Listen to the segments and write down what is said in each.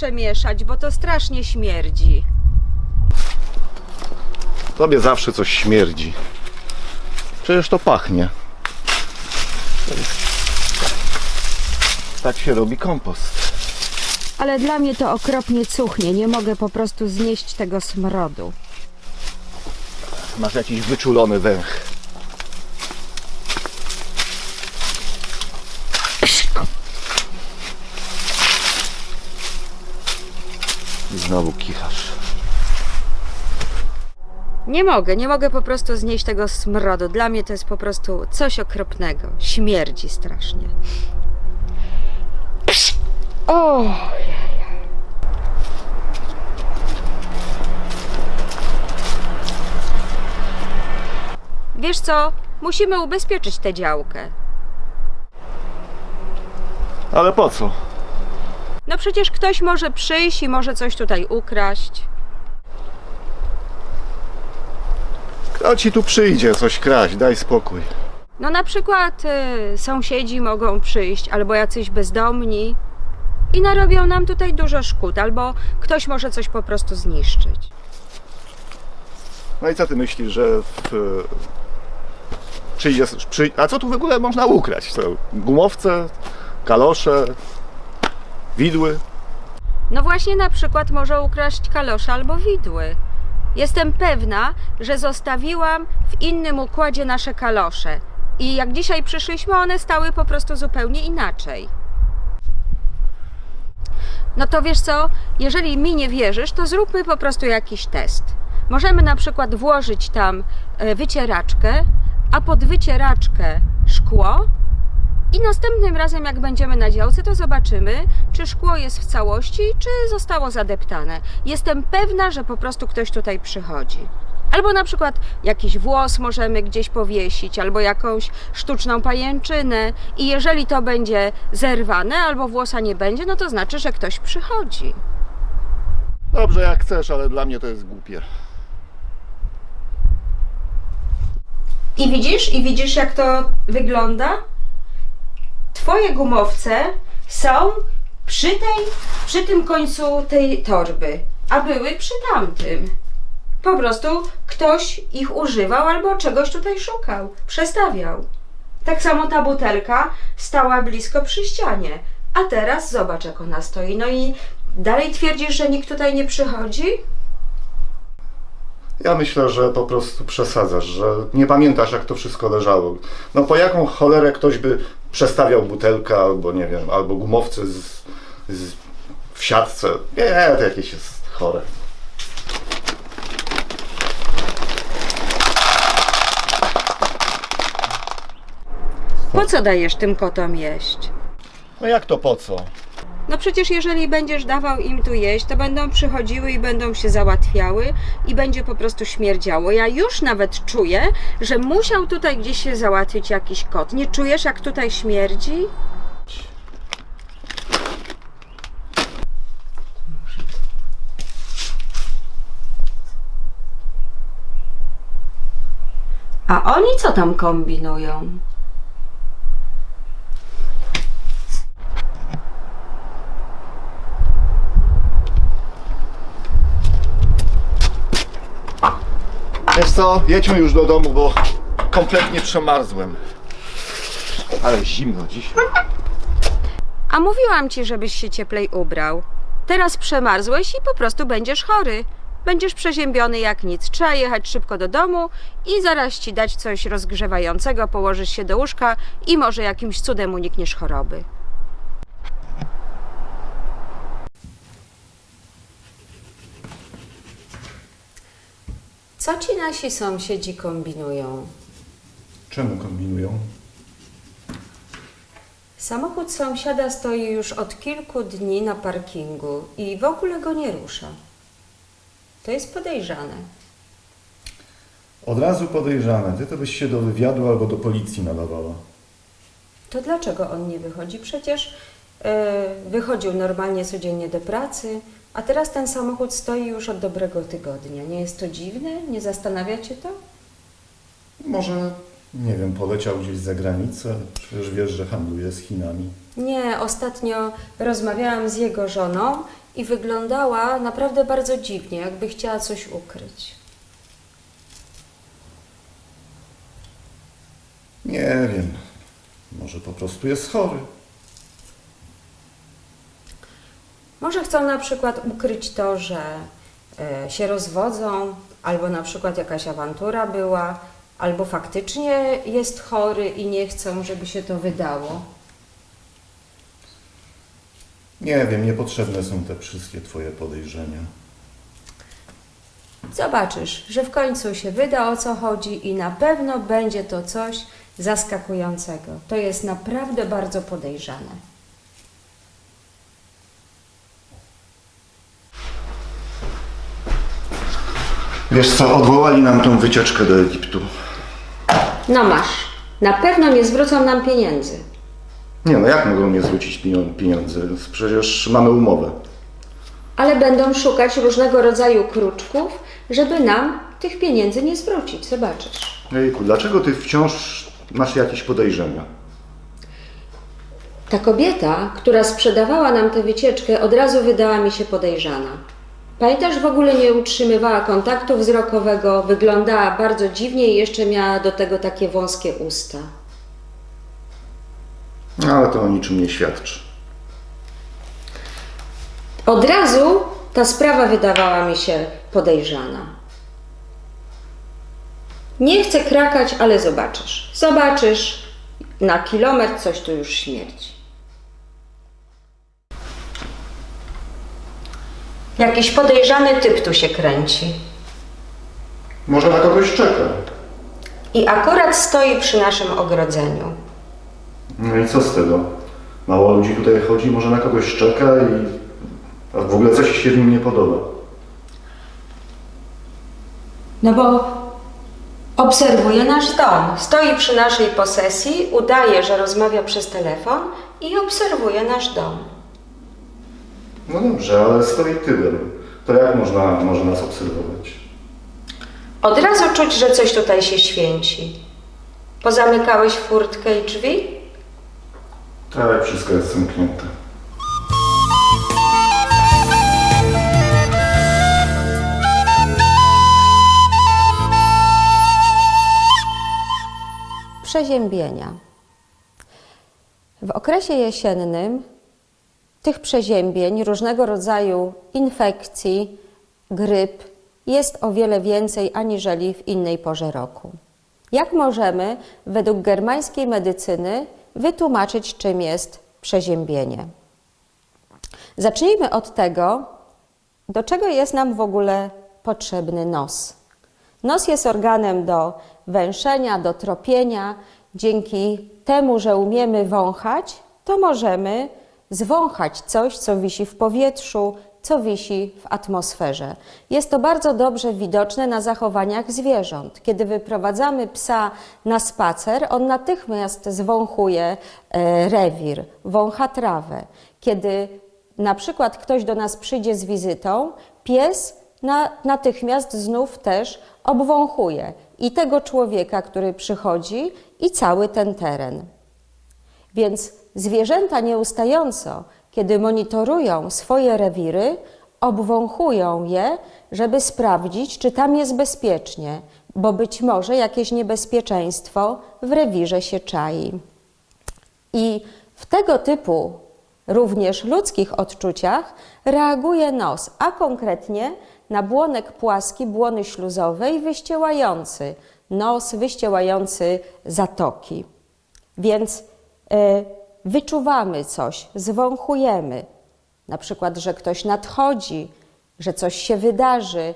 przemieszać, bo to strasznie śmierdzi. Tobie zawsze coś śmierdzi. Przecież to pachnie. Tak się robi kompost. Ale dla mnie to okropnie cuchnie. Nie mogę po prostu znieść tego smrodu. Masz jakiś wyczulony węch. Znowu kichasz. Nie mogę, nie mogę po prostu znieść tego smrodu. Dla mnie to jest po prostu coś okropnego. Śmierdzi strasznie. O! Wiesz co? Musimy ubezpieczyć tę działkę. Ale po co? No przecież ktoś może przyjść i może coś tutaj ukraść. Kto ci tu przyjdzie coś kraść? Daj spokój. No na przykład y, sąsiedzi mogą przyjść, albo jacyś bezdomni i narobią nam tutaj dużo szkód, albo ktoś może coś po prostu zniszczyć. No i co ty myślisz, że w, przyjdzie... Przy, a co tu w ogóle można ukraść? Co, gumowce, kalosze, widły? No właśnie na przykład może ukraść kalosze albo widły. Jestem pewna, że zostawiłam w innym układzie nasze kalosze. I jak dzisiaj przyszliśmy, one stały po prostu zupełnie inaczej. No to wiesz co, jeżeli mi nie wierzysz, to zróbmy po prostu jakiś test. Możemy na przykład włożyć tam e, wycieraczkę, a pod wycieraczkę szkło i następnym razem, jak będziemy na działce, to zobaczymy, czy szkło jest w całości, czy zostało zadeptane. Jestem pewna, że po prostu ktoś tutaj przychodzi. Albo na przykład jakiś włos możemy gdzieś powiesić, albo jakąś sztuczną pajęczynę. I jeżeli to będzie zerwane, albo włosa nie będzie, no to znaczy, że ktoś przychodzi. Dobrze, jak chcesz, ale dla mnie to jest głupie. I widzisz, i widzisz, jak to wygląda? Twoje gumowce są przy tej, przy tym końcu tej torby, a były przy tamtym. Po prostu ktoś ich używał albo czegoś tutaj szukał, przestawiał. Tak samo ta butelka stała blisko przy ścianie, a teraz zobacz, jak ona stoi. No i dalej twierdzisz, że nikt tutaj nie przychodzi? Ja myślę, że po prostu przesadzasz, że nie pamiętasz jak to wszystko leżało. No po jaką cholerę ktoś by przestawiał butelkę albo nie wiem, albo gumowce z, z, w siatce. Nie, to jakieś jest chore. Po co dajesz tym kotom jeść? No jak to po co? No przecież jeżeli będziesz dawał im tu jeść, to będą przychodziły i będą się załatwiały i będzie po prostu śmierdziało. Ja już nawet czuję, że musiał tutaj gdzieś się załatwić jakiś kot. Nie czujesz jak tutaj śmierdzi? A oni co tam kombinują? Wiesz co, jedźmy już do domu, bo kompletnie przemarzłem. Ale zimno dziś. A mówiłam ci, żebyś się cieplej ubrał. Teraz przemarzłeś i po prostu będziesz chory. Będziesz przeziębiony jak nic. Trzeba jechać szybko do domu i zaraz ci dać coś rozgrzewającego, położysz się do łóżka i może jakimś cudem unikniesz choroby. Co ci nasi sąsiedzi kombinują? Czemu kombinują? Samochód sąsiada stoi już od kilku dni na parkingu i w ogóle go nie rusza. To jest podejrzane. Od razu podejrzane. Ty to byś się do wywiadu albo do policji nadawała. To dlaczego on nie wychodzi? Przecież e, wychodził normalnie codziennie do pracy, a teraz ten samochód stoi już od dobrego tygodnia. Nie jest to dziwne? Nie zastanawia cię to? Może Nie wiem, poleciał gdzieś za granicę. Przecież wiesz, że handluje z Chinami. Nie, ostatnio rozmawiałam z jego żoną i wyglądała naprawdę bardzo dziwnie, jakby chciała coś ukryć. Nie wiem. Może po prostu jest chory. Może chcą na przykład ukryć to, że e, się rozwodzą, albo na przykład jakaś awantura była, albo faktycznie jest chory i nie chcą, żeby się to wydało. Nie wiem, niepotrzebne są te wszystkie twoje podejrzenia. Zobaczysz, że w końcu się wyda o co chodzi i na pewno będzie to coś zaskakującego. To jest naprawdę bardzo podejrzane. Wiesz co, odwołali nam tą wycieczkę do Egiptu. No masz, na pewno nie zwrócą nam pieniędzy. Nie no, jak mogą nie zwrócić pienio- pieniędzy? Przecież mamy umowę. ale będą szukać różnego rodzaju kruczków, żeby nam tych pieniędzy nie zwrócić. Zobaczysz. Jejku, dlaczego ty wciąż masz jakieś podejrzenia? Ta kobieta, która sprzedawała nam tę wycieczkę, od razu wydała mi się podejrzana. Pamiętasz, w ogóle nie utrzymywała kontaktu wzrokowego, wyglądała bardzo dziwnie i jeszcze miała do tego takie wąskie usta. No, ale to o niczym nie świadczy. Od razu ta sprawa wydawała mi się podejrzana. Nie chcę krakać, ale zobaczysz. Zobaczysz, na kilometr coś tu już śmierci. Jakiś podejrzany typ tu się kręci. Może na kogoś czeka. I akurat stoi przy naszym ogrodzeniu. No i co z tego? Mało ludzi tutaj chodzi, może na kogoś czeka i... A w ogóle coś się w nim nie podoba. No bo obserwuje nasz dom. Stoi przy naszej posesji, udaje, że rozmawia przez telefon i obserwuje nasz dom. No dobrze, ale stoi tyłem. To jak można, może nas obserwować? Od razu czuć, że coś tutaj się święci. Pozamykałeś furtkę i drzwi? Tak, wszystko jest zamknięte. Przeziębienia. W okresie jesiennym tych przeziębień, różnego rodzaju infekcji, gryp jest o wiele więcej aniżeli w innej porze roku. Jak możemy według germańskiej medycyny wytłumaczyć, czym jest przeziębienie? Zacznijmy od tego, do czego jest nam w ogóle potrzebny nos. Nos jest organem do węszenia, do tropienia. Dzięki temu, że umiemy wąchać, to możemy zwąchać coś, co wisi w powietrzu, co wisi w atmosferze. Jest to bardzo dobrze widoczne na zachowaniach zwierząt. Kiedy wyprowadzamy psa na spacer, on natychmiast zwąchuje e, rewir, wącha trawę. Kiedy na przykład ktoś do nas przyjdzie z wizytą, pies na, natychmiast znów też obwąchuje i tego człowieka, który przychodzi, i cały ten teren. Więc zwierzęta nieustająco, kiedy monitorują swoje rewiry, obwąchują je, żeby sprawdzić, czy tam jest bezpiecznie, bo być może jakieś niebezpieczeństwo w rewirze się czai. I w tego typu również ludzkich odczuciach reaguje nos, a konkretnie na błonek płaski błony śluzowej wyściełający nos, wyściełający zatoki. Więc e, wyczuwamy coś, zwąchujemy, na przykład, że ktoś nadchodzi, że coś się wydarzy.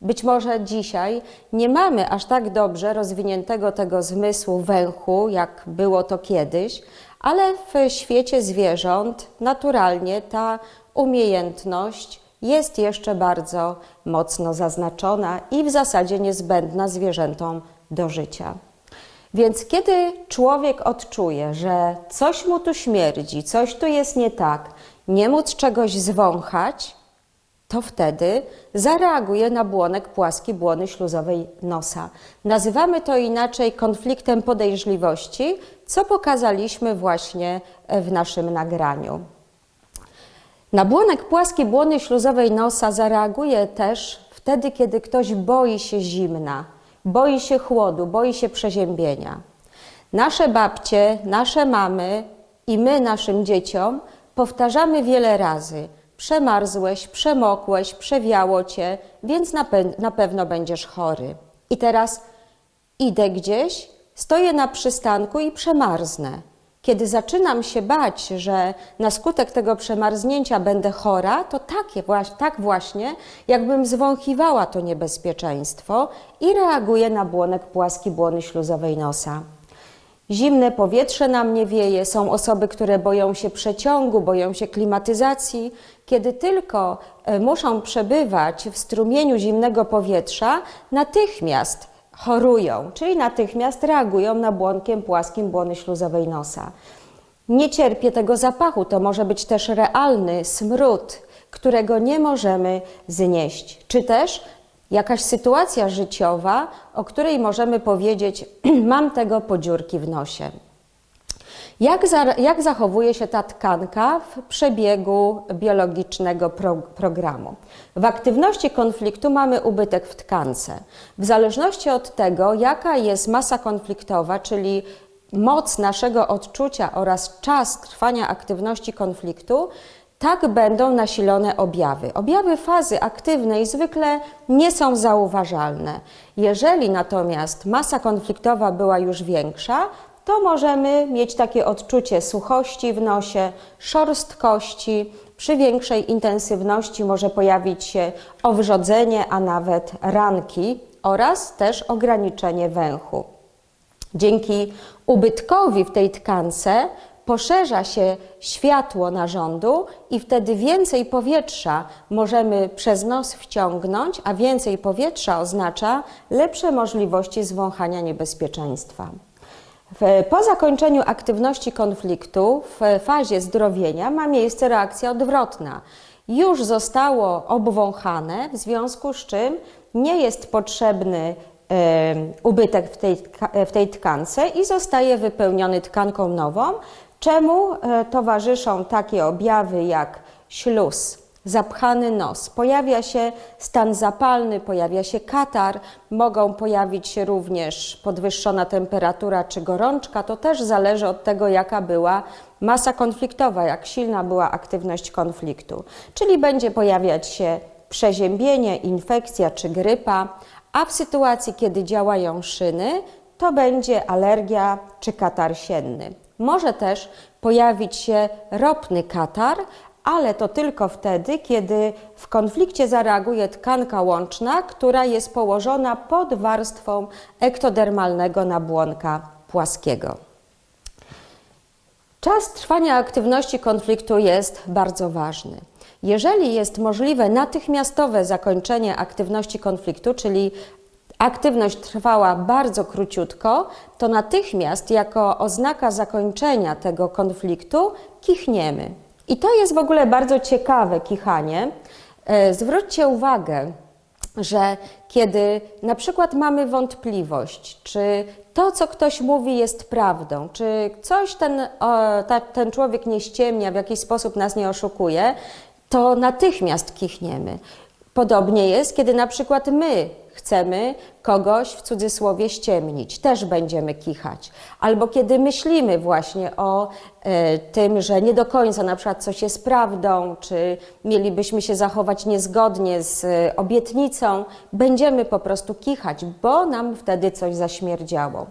Być może dzisiaj nie mamy aż tak dobrze rozwiniętego tego zmysłu węchu, jak było to kiedyś, ale w świecie zwierząt naturalnie ta umiejętność jest jeszcze bardzo mocno zaznaczona i w zasadzie niezbędna zwierzętom do życia. Więc kiedy człowiek odczuje, że coś mu tu śmierdzi, coś tu jest nie tak, nie móc czegoś zwąchać, to wtedy zareaguje na błonek płaski błony śluzowej nosa. Nazywamy to inaczej konfliktem podejrzliwości, co pokazaliśmy właśnie w naszym nagraniu. Na błonek płaski błony śluzowej nosa zareaguje też wtedy, kiedy ktoś boi się zimna, boi się chłodu, boi się przeziębienia. Nasze babcie, nasze mamy i my naszym dzieciom powtarzamy wiele razy: przemarzłeś, przemokłeś, przewiało cię, więc na, pe- na pewno będziesz chory. I teraz idę gdzieś, stoję na przystanku i przemarznę. Kiedy zaczynam się bać, że na skutek tego przemarznięcia będę chora, to takie, tak właśnie, jakbym zwąchiwała to niebezpieczeństwo i reaguję na błonek płaski błony śluzowej nosa. Zimne powietrze na mnie wieje, są osoby, które boją się przeciągu, boją się klimatyzacji. Kiedy tylko e, muszą przebywać w strumieniu zimnego powietrza, natychmiast chorują, czyli natychmiast reagują na błonkiem płaskim błony śluzowej nosa. Nie cierpię tego zapachu, to może być też realny smród, którego nie możemy znieść. Czy też jakaś sytuacja życiowa, o której możemy powiedzieć, mam tego podziurki w nosie. Jak, za, jak zachowuje się ta tkanka w przebiegu biologicznego pro, programu? W aktywności konfliktu mamy ubytek w tkance. W zależności od tego, jaka jest masa konfliktowa, czyli moc naszego odczucia oraz czas trwania aktywności konfliktu, tak będą nasilone objawy. Objawy fazy aktywnej zwykle nie są zauważalne. Jeżeli natomiast masa konfliktowa była już większa, to możemy mieć takie odczucie suchości w nosie, szorstkości. Przy większej intensywności może pojawić się owrzodzenie, a nawet ranki oraz też ograniczenie węchu. Dzięki ubytkowi w tej tkance poszerza się światło narządu i wtedy więcej powietrza możemy przez nos wciągnąć, a więcej powietrza oznacza lepsze możliwości zwąchania niebezpieczeństwa. Po zakończeniu aktywności konfliktu w fazie zdrowienia ma miejsce reakcja odwrotna. Już zostało obwąchane, w związku z czym nie jest potrzebny ubytek w tej, w tej tkance i zostaje wypełniony tkanką nową, czemu e, towarzyszą takie objawy jak śluz, zapchany nos, pojawia się stan zapalny, pojawia się katar, mogą pojawić się również podwyższona temperatura czy gorączka. To też zależy od tego, jaka była masa konfliktowa, jak silna była aktywność konfliktu. Czyli będzie pojawiać się przeziębienie, infekcja czy grypa, a w sytuacji, kiedy działają szyny, to będzie alergia czy katar sienny. Może też pojawić się ropny katar, ale to tylko wtedy, kiedy w konflikcie zareaguje tkanka łączna, która jest położona pod warstwą ektodermalnego nabłonka płaskiego. Czas trwania aktywności konfliktu jest bardzo ważny. Jeżeli jest możliwe natychmiastowe zakończenie aktywności konfliktu, czyli aktywność trwała bardzo króciutko, to natychmiast jako oznaka zakończenia tego konfliktu kichniemy. I to jest w ogóle bardzo ciekawe kichanie. E, Zwróćcie uwagę, że kiedy na przykład mamy wątpliwość, czy to, co ktoś mówi, jest prawdą, czy coś ten, ten człowiek nie ściemnia, w jakiś sposób nas nie oszukuje, to natychmiast kichniemy. Podobnie jest, kiedy na przykład my chcemy kogoś w cudzysłowie ściemnić, też będziemy kichać. Albo kiedy myślimy właśnie o e, tym, że nie do końca na przykład coś jest prawdą, czy mielibyśmy się zachować niezgodnie z e, obietnicą, będziemy po prostu kichać, bo nam wtedy coś zaśmierdziało.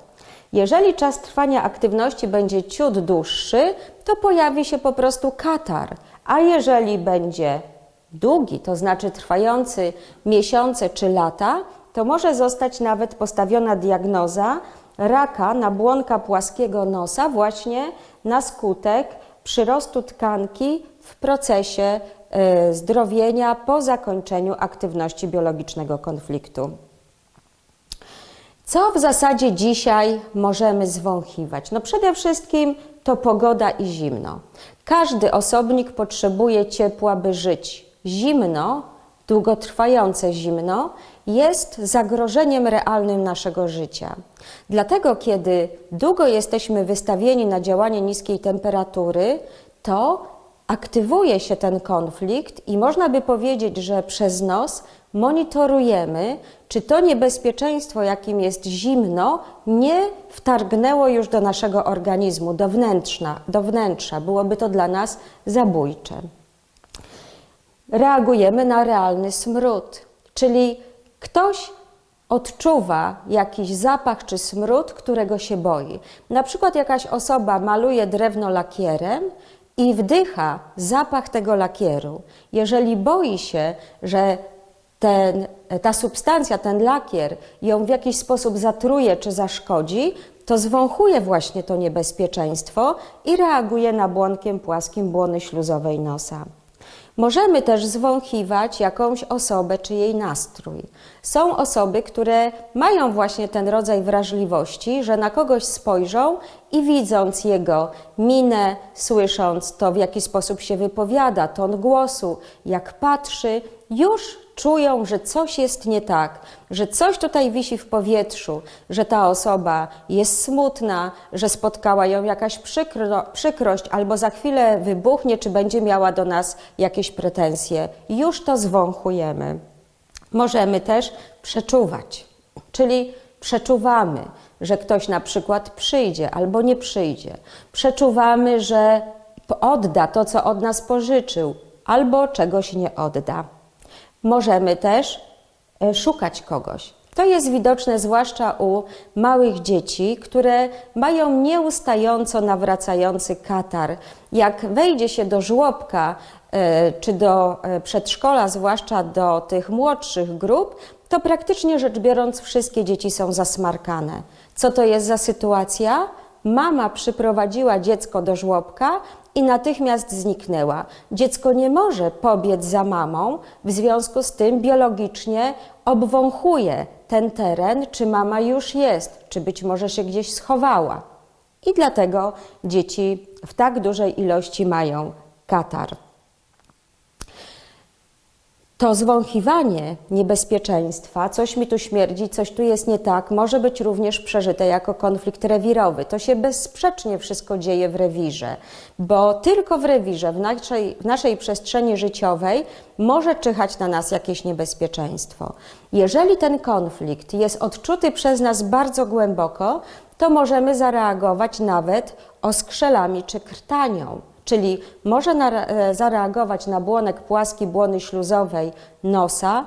Jeżeli czas trwania aktywności będzie ciut dłuższy, to pojawi się po prostu katar, a jeżeli będzie długi, to znaczy trwający miesiące czy lata, to może zostać nawet postawiona diagnoza raka nabłonka płaskiego nosa właśnie na skutek przyrostu tkanki w procesie y, zdrowienia po zakończeniu aktywności biologicznego konfliktu. Co w zasadzie dzisiaj możemy zwąchiwać? No przede wszystkim to pogoda i zimno. Każdy osobnik potrzebuje ciepła, by żyć. Zimno długotrwające zimno jest zagrożeniem realnym naszego życia. Dlatego, kiedy długo jesteśmy wystawieni na działanie niskiej temperatury, to aktywuje się ten konflikt i można by powiedzieć, że przez nos monitorujemy, czy to niebezpieczeństwo, jakim jest zimno, nie wtargnęło już do naszego organizmu, do wnętrza, do wnętrza. Byłoby to dla nas zabójcze reagujemy na realny smród, czyli ktoś odczuwa jakiś zapach czy smród, którego się boi. Na przykład jakaś osoba maluje drewno lakierem i wdycha zapach tego lakieru. Jeżeli boi się, że ten, ta substancja, ten lakier ją w jakiś sposób zatruje czy zaszkodzi, to zwąchuje właśnie to niebezpieczeństwo i reaguje nabłonkiem płaskim błony śluzowej nosa. Możemy też zwąchiwać jakąś osobę czy jej nastrój. Są osoby, które mają właśnie ten rodzaj wrażliwości, że na kogoś spojrzą i widząc jego minę, słysząc to, w jaki sposób się wypowiada, ton głosu, jak patrzy, już czują, że coś jest nie tak, że coś tutaj wisi w powietrzu, że ta osoba jest smutna, że spotkała ją jakaś przykro, przykrość, albo za chwilę wybuchnie, czy będzie miała do nas jakieś pretensje. Już to zwąchujemy. Możemy też przeczuwać, czyli przeczuwamy, że ktoś na przykład przyjdzie albo nie przyjdzie. Przeczuwamy, że odda to, co od nas pożyczył, albo czegoś nie odda. Możemy też e, szukać kogoś. To jest widoczne zwłaszcza u małych dzieci, które mają nieustająco nawracający katar. Jak wejdzie się do żłobka e, czy do e, przedszkola, zwłaszcza do tych młodszych grup, to praktycznie rzecz biorąc wszystkie dzieci są zasmarkane. Co to jest za sytuacja? Mama przyprowadziła dziecko do żłobka i natychmiast zniknęła. Dziecko nie może pobiec za mamą, w związku z tym biologicznie obwąchuje ten teren, czy mama już jest, czy być może się gdzieś schowała. I dlatego dzieci w tak dużej ilości mają katar. To zwąchiwanie niebezpieczeństwa, coś mi tu śmierdzi, coś tu jest nie tak, może być również przeżyte jako konflikt rewirowy. To się bezsprzecznie wszystko dzieje w rewirze, bo tylko w rewirze, w naszej, w naszej przestrzeni życiowej może czyhać na nas jakieś niebezpieczeństwo. Jeżeli ten konflikt jest odczuty przez nas bardzo głęboko, to możemy zareagować nawet oskrzelami czy krtanią. Czyli może e, zareagować na błonek płaski błony śluzowej nosa,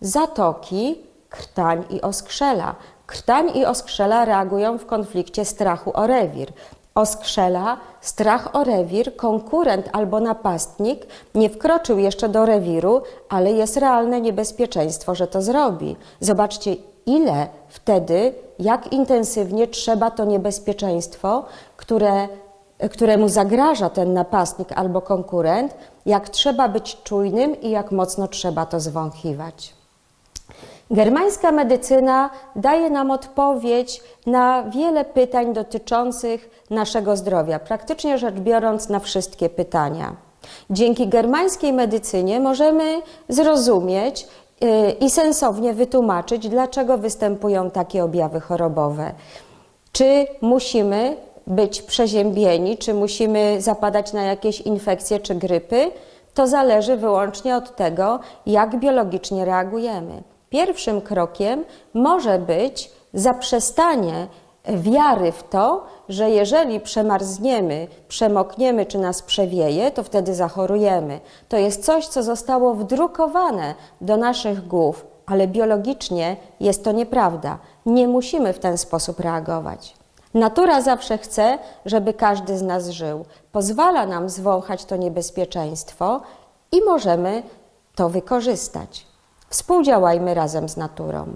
zatoki, krtań i oskrzela. Krtań i oskrzela reagują w konflikcie strachu o rewir. Oskrzela, strach o rewir, konkurent albo napastnik nie wkroczył jeszcze do rewiru, ale jest realne niebezpieczeństwo, że to zrobi. Zobaczcie, ile wtedy, jak intensywnie trzeba to niebezpieczeństwo, które któremu zagraża ten napastnik albo konkurent, jak trzeba być czujnym i jak mocno trzeba to zwąchiwać. Germańska medycyna daje nam odpowiedź na wiele pytań dotyczących naszego zdrowia, praktycznie rzecz biorąc na wszystkie pytania. Dzięki germańskiej medycynie możemy zrozumieć y, i sensownie wytłumaczyć, dlaczego występują takie objawy chorobowe. Czy musimy być przeziębieni, czy musimy zapadać na jakieś infekcje czy grypy, to zależy wyłącznie od tego, jak biologicznie reagujemy. Pierwszym krokiem może być zaprzestanie wiary w to, że jeżeli przemarzniemy, przemokniemy czy nas przewieje, to wtedy zachorujemy. To jest coś, co zostało wdrukowane do naszych głów, ale biologicznie jest to nieprawda. Nie musimy w ten sposób reagować. Natura zawsze chce, żeby każdy z nas żył. Pozwala nam zwąchać to niebezpieczeństwo i możemy to wykorzystać. Współdziałajmy razem z naturą.